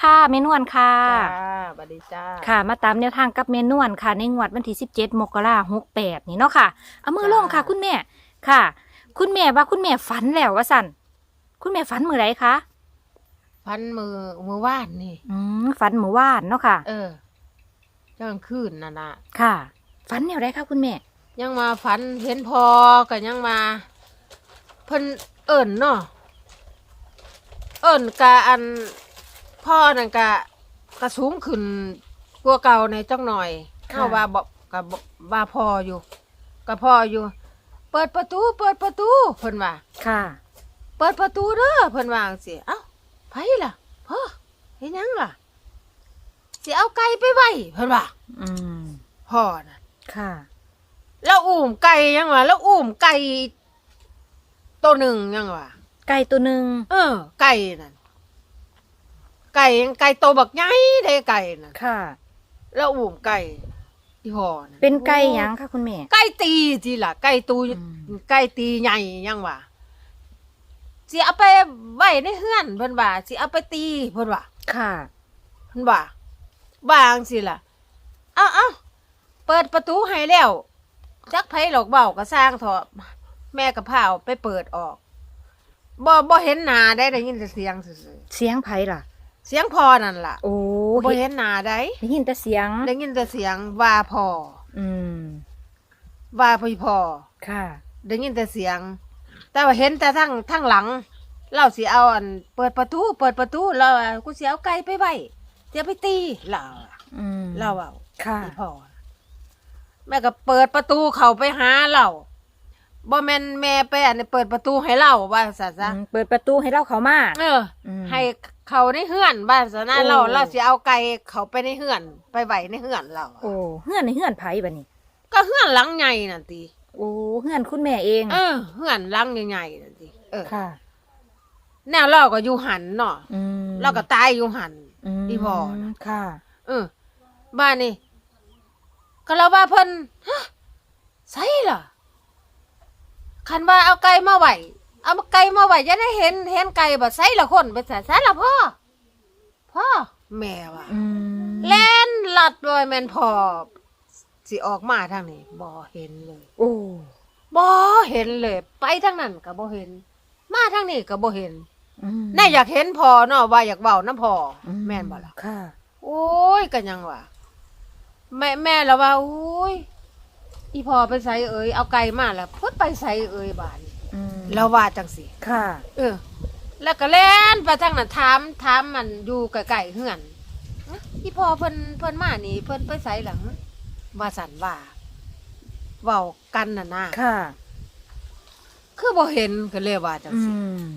ค่ะเมนวนค่ะจ้าบัดดีจ้า ค่ะ มาตามแนวทางกับเมนวนค่ะ ในงวดวันที่17มกราคม68นี่เนาะค่ะ เอามือลงค่ะ คุณแม่ ค่ะ คุณแม่ว่าคุณแม่ฝันแล้วว่าสั่นคุณแม่ฝันมือไรคะพันมือมือว่านนี่ อืมฝันมือวานเนาะค่ะ เออเจ้ากลางคืนน่ะนะค่ะ ฝันแนวไรคะคุณแม่ ยังมาฝันเห็นพอก็ยังมา เพิ่นเอิ่นเนาะเอิ่นกะอัน พ่อนั่นกะกระสูงขึ้นกลัวาเก่าในจังหน่อยค่ะ เข้าว่าบอกกับว่าพ่ออยู่กับพ่ออยู่ เปิดประตูเปิดประตูเพิ่นว่า ค่ะ เปิดประตูเด้อเพิ่นว่าจังซี่เอ้าไผล่ะพ่อเฮ็ดหยังล่ะสิเอาไก่ไปไว้เพิ่นว่าอืม พ่อน่ะค่ะ แล้วอุ้มไก่ยังวะแล้วอุ้มไก่ตัวหนึ่งยังวะไก่ตัวหนึ่งเออ ไก่นั่น ไก่ไก่ตัวบักใหญ่เด้ไก่นั่นค่ะ แล้วอุ้มไก่ที่พ่อน่ะเป็นไก่หยังคะคุณแม่ ไก่ตีจีล่ะ ไก่ตูอืม ไก่ตีใหญ่ยังวะสิเอาไปไว้ในเฮือนเพิ่นว่าสิเอาไปตีเพิ่นว่า ค่ะเพิ่นว่าบางสิล่ะ เอ้าเอ้าเปิดประตูให้แล้ว จักไผหลอกเบาก็สร้างเถอะแม่กับพาวไปเปิดออกบ่บ่เห็นหน้าได้ได้ยินแต่เสียงซื่อเสียงไผ่ล่ะๆ เสียงพอนั่นล่ะโอ้บ่เห็นหน้าได้ได้ยินแต่เสียงได้ยินแต่เสียงว่าพออืมว่าพี่พอค่ะได้ยินแต่เสียง แต่ว่าเห็นแต่ทั้งทั้งหลัง เราสิเอาอันเปิดประตูเปิดประตูแล้วากูสิเอาไก่ไปไว้จะไปตีเราอะอืมเราเอาค่ะอีพ่อแม่ก็เปิดประตูเข้าไปหาเรา บ่แม่นแม่ไปอันนี้เปิดประตูให้เราว่าซะซะอืมเปิดประตูให้เราเขามาเออมให้เขาในเฮือนบ้านซะนะโอ้ เราเราสิเอาไก่เขาไปในเฮือน ไปไว้ในเฮือนเราโอ้เฮือนในเฮือนไผ่บัดนี้ ก็เฮือนหลังใหญ่นั่นติโอ้เฮือนคุณแม่เองเออเฮือนหลังใหญ่ๆนั่นติเออค่ะ แนวเราก็อยู่หันเนาะอืมเราก็ตายอยู่หัน มอีพ่อน่ะค่ะ เออบ้านนี่ก็เราว่าเพิ่นฮะใส่ล่ะ คันว่าเอาไก่มาไหวเอาไก่มาไหวจะได้เห็นเห็นไก่บ่ใส่ละคนไปใส่ใส่ละพ่อพ่อแม่ว่าอืมเล่นลัดโดยแม่นพ่อสิออกมาทางนี้บ่เห็นเลย โอ้บ่เห็นเลย ไปทางนั้นก็บ่เห็น มาทางนี้ก็บ่เห็นอืมแน่อยากเห็นพ่อเนาะว่าอยากเว้านํพ่อออืแม่นบ่ล่ะค่ะ โอ้ยกันยังวะแม่แม่แล้วว่าโอ้ย อีพอไปใส่เอ่ยเอาไก่มาแล้วเพิ่นไปใส่เอ่ยบานอืมแล้วว่าจังสิค่ะ เออ แล้วก็เล่นไปทางนั้นถามถามมันอยู่ไกลๆเฮือนเอ๊ะอีพอเพิ่นเพิ่นมานี่ เพิ่นไปใส่หลังว่าสันว่าเว้ากันน่ะนะค่ะ คือบ่เห็นก็เลยว่าจังอืสิม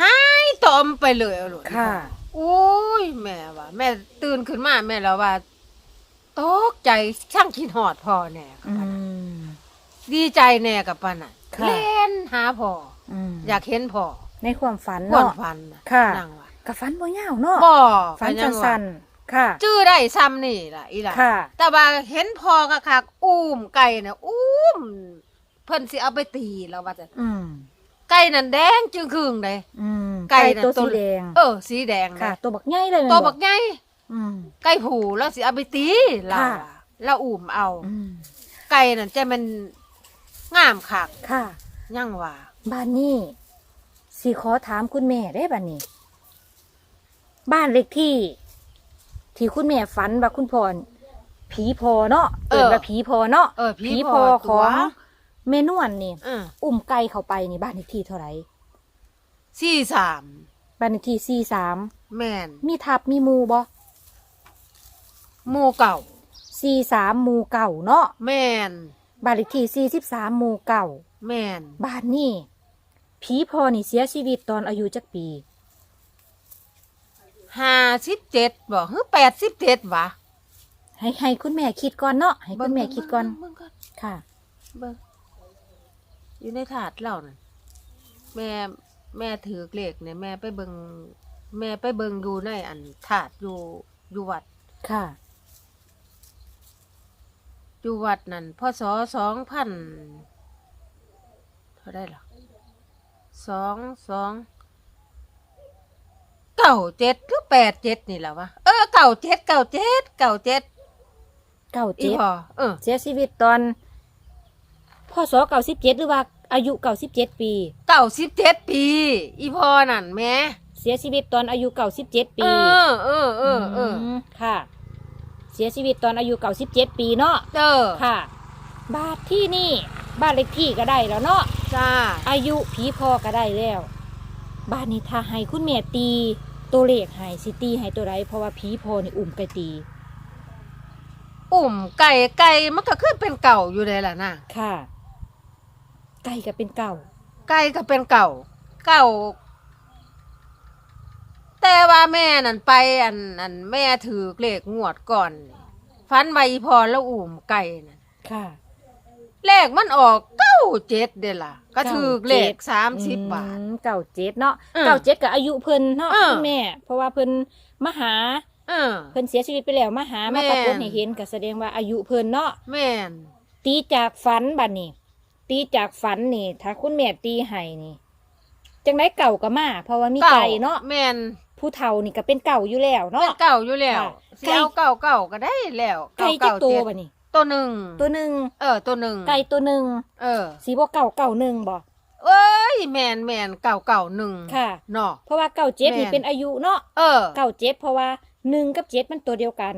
หายตอมไปเลยเอาโลด ค่ะ โอ้ยแม่ว่าแม่ตื่นขึ้นมาแม่แล้วว่า ตกใจช่างคิดหอดพ่อแน่กับอืปานนั้นมดีใจแน่กับปานนั้นค่ะ เล่นหาพ่ออืมอยากเห็นพ่อในความฝันควนเนาะ ฟันน่ค่ะนั่งว่ากับฝันบ่ยาวเนาะบ่ฝันก็ยังว่าสั้นๆค่ะ จื้อได้ซ้ำนี่ล่ะอีล่ะ ค่ะ แต่ว่าเห็นพ่อคักๆอุ้มไก่น่ะอุ้ม เพิ่นสิเอาไปตีแล้วว่าจะอืมไก่นั่นแดงจึงครึ่งเลย อืมไก่ไก่น่ะตัวตัว สีแดงเออ สีแดงค่ะนะตัวบักใหญ่เลยแม่นตัวบักใหญ่ อืม ไก่ผูแล้วสิเอาไปตีเราค่ะอะแล้วอุ้มเอา อืมไก่นั่นจะมันงามคักค่ะ ยังว่าบ้านนี้สิขอถามคุณแม่ได้บ้านนี้ บ้านเลขที่ ที่คุณแม่ฝันว่าคุณพ่อผีพอเนาะเอิ้นว่าผีพอเนาะเออผีผีพพออตัขอวงเมนวนนี่ เอออุ้มไก่เข้าไปนี่บ้านเลขที่เท่าไหร่สี่สามบ้านเลขที่สี่สามแม่นมีทับมีหมูบ่ หมู่เก่าสี่สามหมูเก่าเนาะแม่นบ้านเลขที่สี่สิบสามหมูเก่าแม่นบ้านนี่ผีพอนี่เสียชีวิตตอนอายุจักปีห้าสิบเจ็ดบอกเฮ้แปดสิบเจ็ดวะให้ให้คุณแม่คิดก่อนเนาะให้คุณแม่คิดก่อนเบิ่งก่อนค่ะ เบิ่งอยู่ในถาดเหล่านั่นแม่แม่ถือเลขเนี่ยแม่ไปเบิงแม่ไปเบิงดูในอันถาดอยู่อยู่วัดค่ะ อยู่วัดนั่นพศสองพันเท่าได้หรอสองสองเก่าเจ็ดหรือแปดเจ็ดนี่แหละวะเออเก่าเจ็ดเก่าเจ็ดเก่าเจ็ดเก้าอีเจ็ดพอเออเสียชีวิตตอนพศเก้าสิบเจ็ดหรือว่าอายุเก้าสิบเจ็ดปี เก่าสิบเจ็ดปี อีพอนั่นแหม่เสียชีวิตตอนอายุเก้าสิบเจ็ดปีเออเออเออเออ มค่ะเสียชีวิตตอนอายุเก้าสิบเจ็ดปีเนาะเออค่ะบ้านที่นี่บ้านเลขที่ก็ได้แล้วเนาะจ้าอายุผีพอก็ได้แล้ว บ้านนี้ถ้าให้คุณแม่ตี ตัวเลขให้สิตีให้ตัวใดเพราะว่าผีพอนี่อุ่มไก่ตี อุ่มไก่ไก่มันก็ขึ้นเป็นเก่าอยู่เลยล่ะนะค่ะ ไก่ก็เป็นเก่า ไก่ก็เป็นเก่า เก่า แต่ว่าแม่นั่นไปอันอันแม่ถือเลขงวดก่อนฟันใบพอแล้วอุ่มไก่น่ะค่ะ เลขมันออกเก้าเจ็ดเด้ล่ะ ก็ถือเลขสามสิบบาทอืมเก่าเจ็ดเนาะอืมเก่าเจ็ดกับอายุเพิ่นเนาะเออ คุณแม่ เพราะว่าเพิ่นมาหา เออ เพิ่นเสียชีวิตไปแล้วมาหาแม่ มานปรากฏให้เห็นก็แสดงว่าอายุเพิ่นเนาะแม่นตีจากฝันบัดนี้ ตีจากฝันนี่ ถ้าคุณแม่ตีให้นี่จังไดเก่าก็มา เพราะว่ามีไก่เนาะแม่น ผู้เฒ่านี่ก็เป็นเก่าอยู่แล้วเป็เนาะนเก่าอยู่แล้วค่ะสิเอาเก่าเก่าก็ได้แล้วไก่จักเก่าตัวเจ็ดบัดนี้ตัวหนึ่งตัวหนึ่งเออ ตัวหนึ่งไก่ตัวหนึ่งเออสีบ่เก่าเก่าหนึ่งบ่เอ้ยแมนแมนเก่าเก่าหนึ่งค่ะเนาะเพราะว่าเก่าเจ็ดแม่นี่เป็นอายุเนาะเออเก่าเจ็ดเพราะว่าหนึ่งกับเจ็ดมันตัวเดียวกัน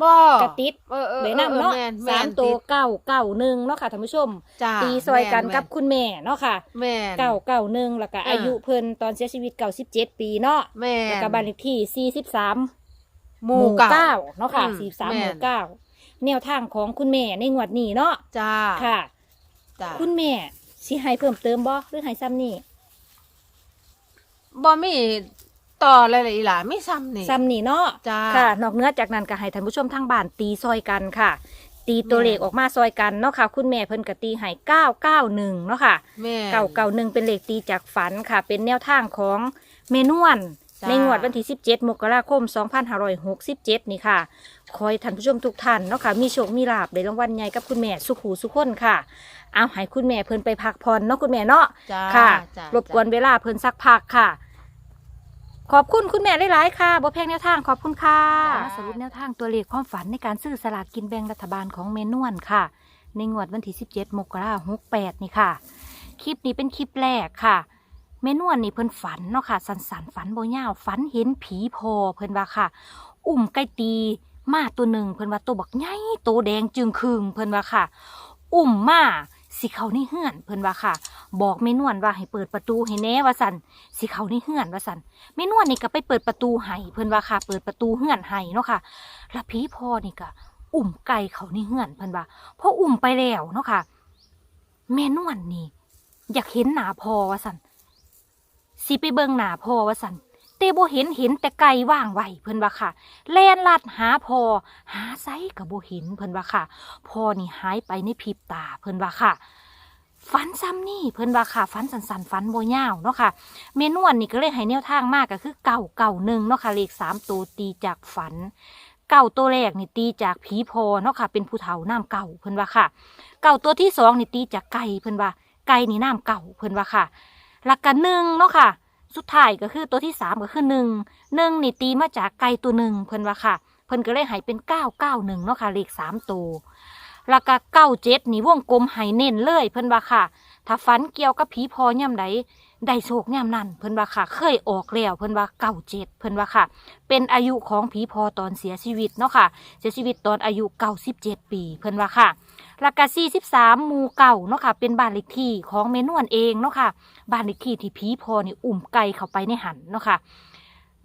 บ่กระติดเออเออเลยนำเนาะแม่นสามแนตัวติดเก้าเก้าหนึ่งเนาะค่ะท่านผู้ชม จ้าตีซอยกันแม่กับคุณแม่เนาะค่ะแม่น เก้าเก้าหนึ่งแล้วก็เอออ อายุเพิ่นตอนเสียชีวิตเก้าสิบเจ็ดปีเนาะแม่แล้วนก็บ้านเลขที่สี่สิบสามหมู่เก่าเนาะค่ะอืมสี่สามแม่หน มู่เก้าแนวทางของคุณแม่ในงวดนี้เนาะจ้าค่ะ จ้าคุณแม่สิให้เพิ่มเติมบ่หรือให้ซ้ำนี่บ่มี ต่ออะไรเลยอีหล่ะไม่ซ้ำนี่ ซ้ำนี่เนาะจ้า ค่ะ นอกเหนื้อจากนั้นก็ให้ท่านผู้ชมทางบ้านตีซอยกันค่ะ ตีตัวแม่เลขออกมาซอยกันเนาะค่ะ คุณแม่เพิ่นก็ตีให้เก้าเก้าหนึ่งเนาะค่ะ แม่เก่าเก่าหนึ่งเป็นเลขตีจากฝันค่ะ เป็นแนวทางของเมนวนจ้า ในงวดวันที่ 17 มกราคม 2567 นี่ค่ะ คอยท่านผู้ชมทุกท่านเนาะค่ะ มีโชค มีลาบได้รางวัลใหญ่กับคุณแม่สุขหูสุขคนค่ะ เอาให้คุณแม่เพิ่นไปพักผ่อนเนาะคุณแม่เนาะ จ้าค่ะ จ้ารบกวนเวลาเพิ่นสักพักค่ะ ขอบคุณคุณแม่หลายๆค่ะบ่แพงแนวทางขอบคุณค่ะมาสรุปแนวทางตัวเลขความฝันในการซื้อสลากกินแบ่งรัฐบาลของเมนวนค่ะ ในงวดวันที่ 17 มกราคม68 นี่ค่ะ คลิปนี้เป็นคลิปแรกค่ะ เมนวนนี่เพิ่นฝันเนาะค่ะ สันสันฝันบ่ยาวฝันเห็นผีพอเพิ่นว่าค่ะ อุ้มไก่ตีมาตัวหนึ่งเพิ่นว่าตัวบักใหญ่โตแดงจึงคึงเพิ่นว่าค่ะ อุ้มมาสิเขาในเฮือนเพิ่นว่าค่ะ บอกเมนวนว่าให้เปิดประตูให้แน่ว่าสันสิเขาในเฮือนว่าสันเมนวนนี่ก็ไปเปิดประตูให้เพิ่นว่าค่ะ เปิดประตูเฮือนให้เนาะค่ะแล้วผีพอนี่ก็อุ้มไก่เขาในเฮือนเพิ่นว่าพออุ้มไปแล้วเนาะค่ะเมนวนนี่อยากเห็นหนาพอว่าสันสิไปเบิงหนาพอว่าสันแต่บ่เห็นเห็นแต่ไก่ว่างไว้เพิ่นว่าค่ะ แลนลัดหาพอ หาไซกับโบเห็นเพิ่นว่าค่ะ พอนี่หายไปในพริบตาเพิ่นว่าค่ะ ฝันซ้ำนี่เพิ่นว่าค่ะฝันสันสันๆฝันโบ่ยาวเนาะค่ะเมนวนนี่ก็เลยให้แนวทางมากก็คือเก่าเก่าหนึ่งเนาะค่ะเลขสามตัวตีจากฝัน เก่าตัวแรกนี่ตีจากผีพอเนาะค่ะ เป็นผู้เฒ่าน้ำเก่าเพิ่นว่าค่ะ เก่าตัวที่สองนี่ตีจากไก่เพิ่นว่าไก่นี่น้ำเก่าเพิ่นว่าค่ะหลักกันหนึ่งเนาะค่ะ สุดท้ายก็คือตัวที่สามก็คือหนึ่งหนึ่งนี่ตีมาจากไก่ตัวหนึ่งเพิ่นว่าค่ะเพิ่นก็เลยให้เป็นเก้าเก้าหนึ่งเนาะค่ะเลขสามตัว แล้วก็เก้าเจ็ดนี่วงกลมให้เน้นเลยเพิ่นว่าค่ะ ถ้าฝันเกี่ยวกับผีพอย่ำใดได้โชคย่ำนั้นเพิ่นว่าค่ะ เคยออกแล้วเพิ่นว่าเก้าเจ็ดเพิ่นว่าค่ะ เป็นอายุของผีพอตอนเสียชีวิตเนาะค่ะ เสียชีวิตตอนอายุเก้าสิบเจ็ดปี เพิ่นว่าค่ะล้วก็สี่สิบสามมูเก่าเนาะค่ะ เป็นบ้านเลขที่ของเมนวนเองเนาะค่ะ บ้านเลขที่ที่ผีพอนี่อุ่มไก่เข้าไปในหันเนาะค่ะ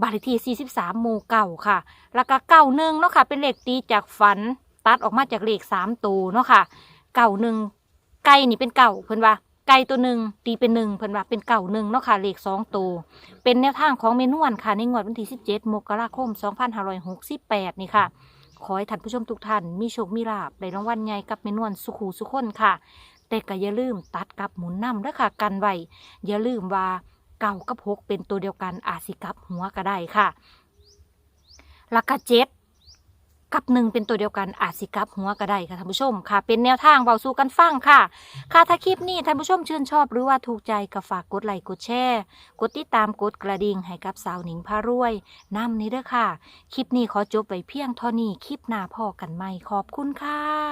บ้านเลขที่ 43 หมู่เก่าค่ะ แล้วก็เก่าหนึ่งเนาะค่ะ เป็นเลขตีจากฝัน ตัดออกมาจากเลขสามตัวเนาะค่ะเก่าหนึ่งไก่นี่เป็นเก่าเพิ่นว่าไก่ตัวหนึ่งตีเป็นหนึ่งเพิ่นว่าเป็นเก่าหนึ่งเนาะค่ะเลขสองตัวเป็นแนวทางของเมนวนค่ะในงวดวันที่17มกราคม2568นี่ค่ะขอให้ท่านผู้ชมทุกท่านมีโชคมีลาบได้รางวัลใหญ่กับเมนวนสุขูสุขคนค่ะ แต่ก็อย่าลืมตัดกับหมุนนำด้วยค่ะ กันไว้อย่าลืมว่าเก่ากับหกเป็นตัวเดียวกันอาจสิกลับหัวก็ได้ค่ะล้วก็เจ็ด กับหนึ่งเป็นตัวเดียวกันอาจสิกลับหัวก็ได้ค่ะท่านผู้ชมค่ะ เป็นแนวทางเบาสู่กันฟังค่ะ ค่ะถ้าคลิปนี้ท่านผู้ชมชื่นชอบหรือว่าถูกใจก็ฝากกดไลค์กดแชร์กดติดตามกดกระดิ่งให้กับสาวหนิงพารวยนำนี้เด้อค่ะ คลิปนี้ขอจบไปเพียงเท่านี้คลิปหน้าพอกันใหม่ขอบคุณค่ะ